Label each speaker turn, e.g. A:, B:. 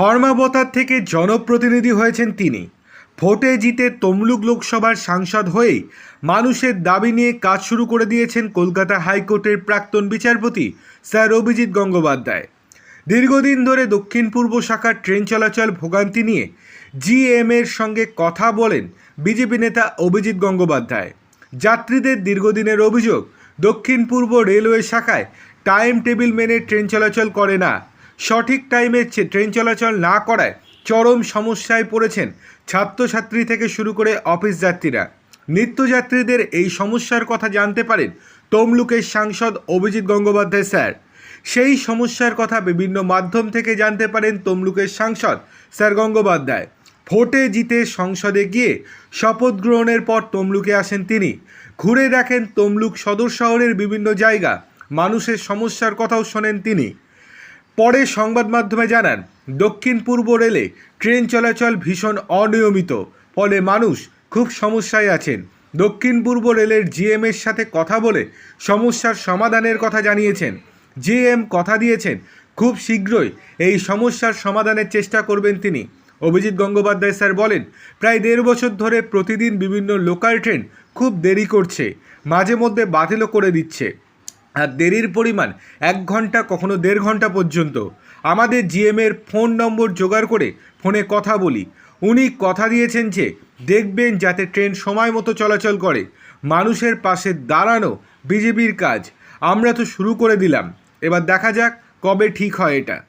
A: ধর্মাবতার থেকে জনপ্রতিনিধি হয়েছেন তিনি। ভোটে জিতে তমলুক লোকসভার সাংসদ হয়েই মানুষের দাবি নিয়ে কাজ শুরু করে দিয়েছেন কলকাতা হাইকোর্টের প্রাক্তন বিচারপতি স্যার অভিজিৎ গঙ্গোপাধ্যায়। দীর্ঘদিন ধরে দক্ষিণ পূর্ব শাখার ট্রেন চলাচল ভোগান্তি নিয়ে জিএম-এর সঙ্গে কথা বলেন বিজেপি নেতা অভিজিৎ গঙ্গোপাধ্যায়। যাত্রীদের দীর্ঘদিনের অভিযোগ, দক্ষিণ পূর্ব রেলওয়ে শাখায় টাইম টেবিল মেনে ট্রেন চলাচল করে না। সঠিক টাইমে ট্রেন চলাচল না করায় চরম সমস্যায় পড়েছেন ছাত্রছাত্রী থেকে শুরু করে অফিস যাত্রীরা। নিত্যযাত্রীদের এই সমস্যার কথা জানতে পারেন তমলুকের সাংসদ অভিজিৎ গঙ্গোপাধ্যায় স্যার। সেই সমস্যার কথা বিভিন্ন মাধ্যম থেকে জানতে পারেন তমলুকের সাংসদ স্যার গঙ্গোপাধ্যায়। ভোটে জিতে সংসদে গিয়ে শপথ গ্রহণের পর তমলুকে আসেন তিনি। ঘুরে দেখেন তমলুক সদর শহরের বিভিন্ন জায়গা। মানুষের সমস্যার কথাও শোনেন তিনি। পরে সংবাদ মাধ্যমে জানান, দক্ষিণ পূর্ব রেলে ট্রেন চলাচল ভীষণ অনিয়মিত, ফলে মানুষ খুব সমস্যায় আছেন। দক্ষিণ পূর্ব রেলের জিএম এর সাথে কথা বলে সমস্যার সমাধানের কথা জানিয়েছেন। জিএম কথা দিয়েছেন, খুব শীঘ্রই এই সমস্যার সমাধানের চেষ্টা করবেন তিনি। অভিজিৎ গঙ্গোপাধ্যায় স্যার বলেন, প্রায় দেড় বছর ধরে প্রতিদিন বিভিন্ন লোকাল ট্রেন খুব দেরি করছে, মাঝে মধ্যে বাতিলও করে দিচ্ছে। আর দেরির পরিমাণ এক ঘণ্টা, কখনো দেড় ঘণ্টা পর্যন্ত। আমাদের জিএমের ফোন নম্বর জোগাড় করে ফোনে কথা বলি। উনি কথা দিয়েছেন যে, দেখবেন যাতে ট্রেন সময় মতো চলাচল করে। মানুষের পাশে দাঁড়ানো বিজেপির কাজ। আমরা তো শুরু করে দিলাম। এবার দেখা যাক কবে ঠিক হয় এটা।